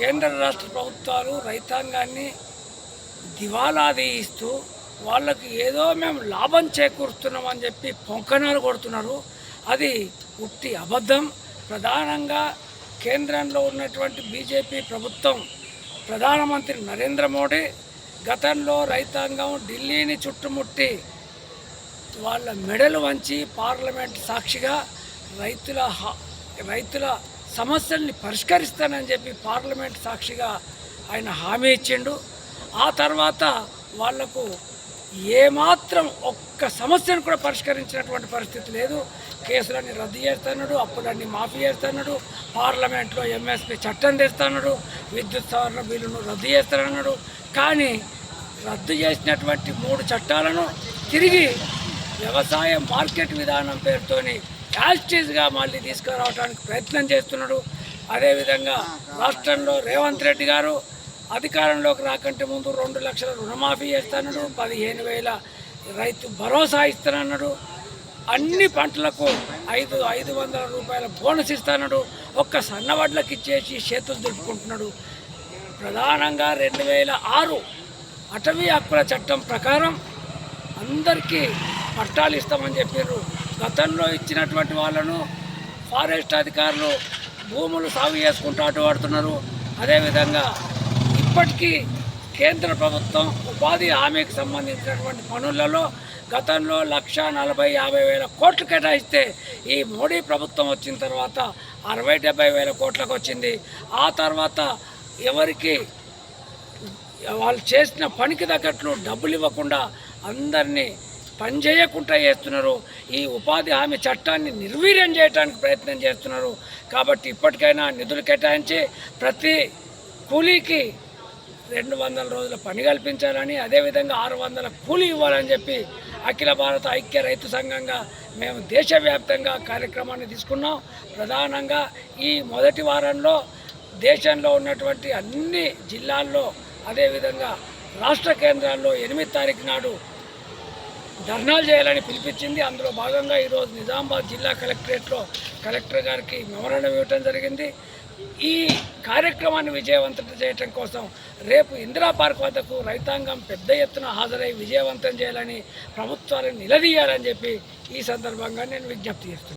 కేంద్ర రాష్ట్ర ప్రభుత్వాలు రైతాంగాన్ని దివాలా తీయిస్తూ వాళ్ళకి ఏదో మేము లాభం చేకూరుస్తున్నామని చెప్పి పొంకనాలు కొడుతున్నారు. అది ఉట్టి అబద్ధం. ప్రధానంగా కేంద్రంలో ఉన్నటువంటి బీజేపీ ప్రభుత్వం ప్రధానమంత్రి నరేంద్ర మోడీ గతంలో రైతాంగం ఢిల్లీని చుట్టుముట్టి వాళ్ళ మెడలు వంచి పార్లమెంట్ సాక్షిగా రైతుల హ- రైతుల సమస్యల్ని పరిష్కరిస్తానని చెప్పి పార్లమెంట్ సాక్షిగా ఆయన హామీ ఇచ్చిండు. ఆ తర్వాత వాళ్ళకు ఏమాత్రం ఒక్క సమస్యను కూడా పరిష్కరించినటువంటి పరిస్థితి లేదు. కేసులన్నీ రద్దు చేస్తున్నాడు అప్పులన్నీ మాఫీ చేస్తున్నాడు పార్లమెంట్లో ఎంఎస్పీ చట్టం తెస్తున్నాడు విద్యుత్ సవరణ బిల్లును రద్దు చేస్తానన్నాడు. కానీ రద్దు చేసినటువంటి మూడు చట్టాలను తిరిగి వ్యవసాయ మార్కెట్ విధానం పేరుతోని యాస్టీజ్గా మళ్ళీ తీసుకురావడానికి ప్రయత్నం చేస్తున్నాడు. అదేవిధంగా రాష్ట్రంలో రేవంత్ రెడ్డి గారు అధికారంలోకి రాకంటే ముందు రెండు లక్షల రుణమాఫీ చేస్తానడు పదిహేను వేల రైతు భరోసా ఇస్తానన్నాడు అన్ని పంటలకు ఐదు ఐదు వందల రూపాయల బోనస్ ఇస్తానడు ఒక్క సన్నవడ్లకు ఇచ్చేసి చేతులు దులుపుకుంటున్నాడు. ప్రధానంగా రెండు వేల ఆరు అటవీ హక్కుల చట్టం ప్రకారం అందరికీ పట్టాలు ఇస్తామని చెప్పారు గతంలో ఇచ్చినటువంటి వాళ్ళను ఫారెస్ట్ అధికారులు భూములు సాగు చేసుకుంటూ అటు పడుతున్నారు అదేవిధంగా ఇప్పటికీ కేంద్ర ప్రభుత్వం ఉపాధి హామీకి సంబంధించినటువంటి పనులలో గతంలో లక్ష నలభై యాభై వేల కోట్లు కేటాయిస్తే ఈ మోడీ ప్రభుత్వం వచ్చిన తర్వాత అరవై డెబ్బై వేల కోట్లకు వచ్చింది. ఆ తర్వాత ఎవరికి వాళ్ళు చేసిన పనికి తగ్గట్లు డబ్బులు ఇవ్వకుండా అందరినీ పని చేయకుండా చేస్తున్నారు. ఈ ఉపాధి హామీ చట్టాన్ని నిర్వీర్యం చేయడానికి ప్రయత్నం చేస్తున్నారు. కాబట్టి ఇప్పటికైనా నిధులు కేటాయించి ప్రతి కూలీకి రెండు వందల రోజుల పని కల్పించాలని అదేవిధంగా ఆరు వందల కూలీ ఇవ్వాలని చెప్పి అఖిల భారత ఐక్య రైతు సంఘంగా మేము దేశవ్యాప్తంగా కార్యక్రమాన్ని తీసుకున్నాం. ప్రధానంగా ఈ మొదటి వారంలో దేశంలో ఉన్నటువంటి అన్ని జిల్లాల్లో అదేవిధంగా రాష్ట్ర కేంద్రాల్లో ఎనిమిది తారీఖు నాడు ధర్నాలు చేయాలని పిలిపించింది. అందులో భాగంగా ఈరోజు నిజామాబాద్ జిల్లా కలెక్టరేట్లో కలెక్టర్ గారికి మెమరాండం ఇవ్వటం జరిగింది. ఈ కార్యక్రమాన్ని విజయవంతం చేయటం కోసం రేపు ఇందిరా పార్క్ వద్దకు రైతాంగం పెద్ద ఎత్తున హాజరై విజయవంతం చేయాలని ప్రభుత్వాలను నిలదీయాలని చెప్పి ఈ సందర్భంగా నేను విజ్ఞప్తి చేస్తున్నాను.